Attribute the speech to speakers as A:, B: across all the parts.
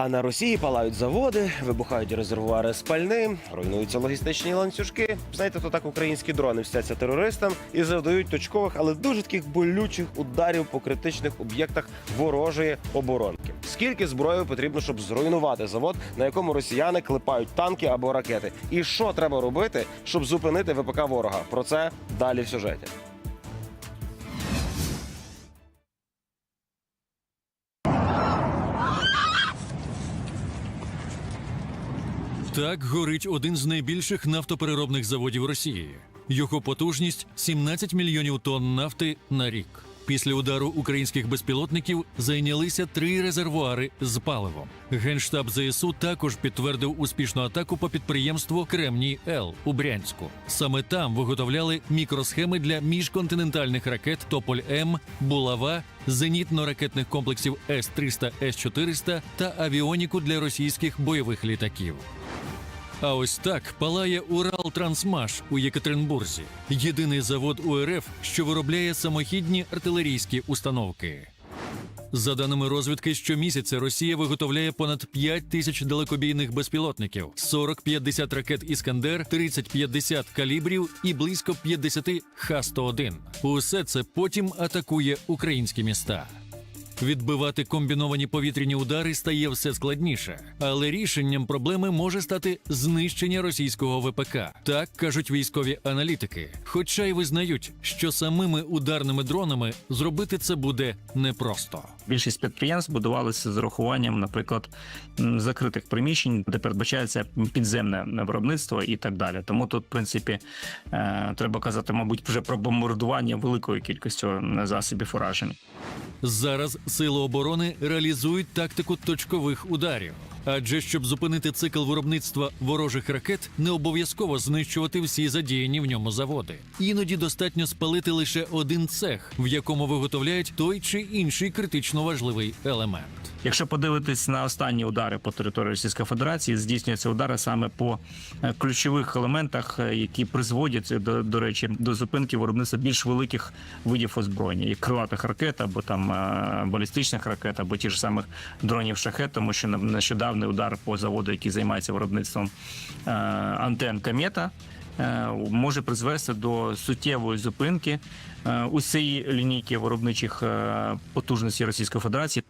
A: А на Росії палають заводи, вибухають резервуари з пальним, руйнуються логістичні ланцюжки. Знаєте, то так українські дрони мстяться терористам і завдають точкових, але дуже таких болючих ударів по критичних об'єктах ворожої оборонки. Скільки зброї потрібно, щоб зруйнувати завод, на якому росіяни клепають танки або ракети? І що треба робити, щоб зупинити ВПК ворога? Про це далі в сюжеті.
B: Так горить один з найбільших нафтопереробних заводів Росії. Його потужність 17 мільйонів тонн нафти на рік. Після удару українських безпілотників зайнялися три резервуари з паливом. Генштаб ЗСУ також підтвердив успішну атаку по підприємству Кремній Л у Брянську. Саме там виготовляли мікросхеми для міжконтинентальних ракет Тополь М, Булава, зенітно-ракетних комплексів С-300, С-400 та авіоніку для російських бойових літаків. А ось так палає Урал Трансмаш у Єкатеринбурзі, єдиний завод УРФ, що виробляє самохідні артилерійські установки. За даними розвідки, щомісяця Росія виготовляє понад 5 тисяч далекобійних безпілотників, 40-50 ракет Іскандер, 30-50 калібрів і близько 50 Х-101. Усе це потім атакує українські міста. Відбивати комбіновані повітряні удари стає все складніше, але рішенням проблеми може стати знищення російського ВПК. Так кажуть військові аналітики. Хоча й визнають, що самими ударними дронами зробити це буде непросто.
C: Більшість підприємств будувалися з урахуванням, наприклад, закритих приміщень, де передбачається підземне виробництво і так далі. Тому тут, в принципі, е, треба казати, мабуть, вже про бомбардування великою кількістю м, засобів ураження.
B: Зараз сили оборони реалізують тактику точкових ударів. Адже щоб зупинити цикл виробництва ворожих ракет, не обов'язково знищувати всі задіяні в ньому заводи. Іноді достатньо спалити лише один цех, в якому виготовляють той чи інший критично важливий елемент.
C: Якщо подивитись на останні удари по території Російської Федерації, здійснюються удари саме по е, ключових елементах, е, які призводять до, до речі до зупинки виробництва більш великих видів озброєння, як крилатих ракет або там е, балістичних ракет, або ті ж самих дронів шахет, тому що на- нещодавний удар по заводу, який займається виробництвом е, антен Камета. е, Може призвести до суттєвої зупинки е, усієї лінійки виробничих потужностей Російської Федерації.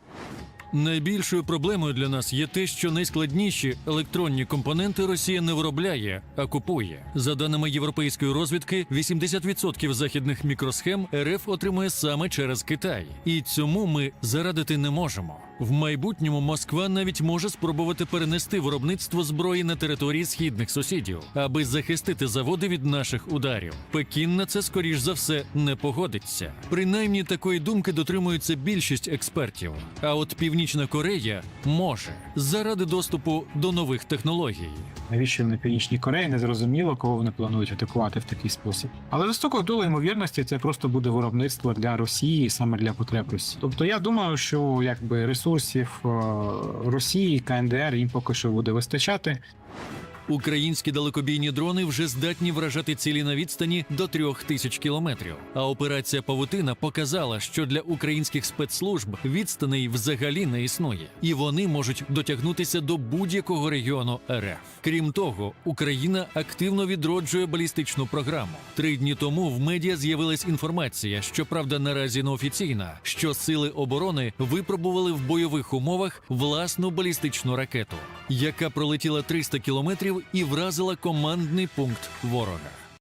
B: Найбільшою проблемою для нас є те, що найскладніші електронні компоненти Росія не виробляє, а купує. За даними європейської розвідки, 80% західних мікросхем РФ отримує саме через Китай, і цьому ми зарадити не можемо. В майбутньому Москва навіть може спробувати перенести виробництво зброї на території східних сусідів, аби захистити заводи від наших ударів. Пекін на це скоріш за все не погодиться. Принаймні такої думки дотримується більшість експертів. А от Північна Корея може заради доступу до нових технологій.
D: Навіщо на Північній Кореї не зрозуміло, кого вони планують атакувати в такий спосіб. Але високо високою ймовірності це просто буде виробництво для Росії, саме для потреб Росії. Тобто я думаю, що якби ресурсів е, Росії, КНДР їм поки що буде вистачати.
B: Українські далекобійні дрони вже здатні вражати цілі на відстані до трьох тисяч кілометрів. А операція Павутина показала, що для українських спецслужб відстаней взагалі не існує, і вони можуть дотягнутися до будь-якого регіону РФ. Крім того, Україна активно відроджує балістичну програму. Три дні тому в медіа з'явилась інформація, що правда наразі не офіційна, що сили оборони випробували в бойових умовах власну балістичну ракету, яка пролетіла 300 кілометрів і вразила командний пункт ворога.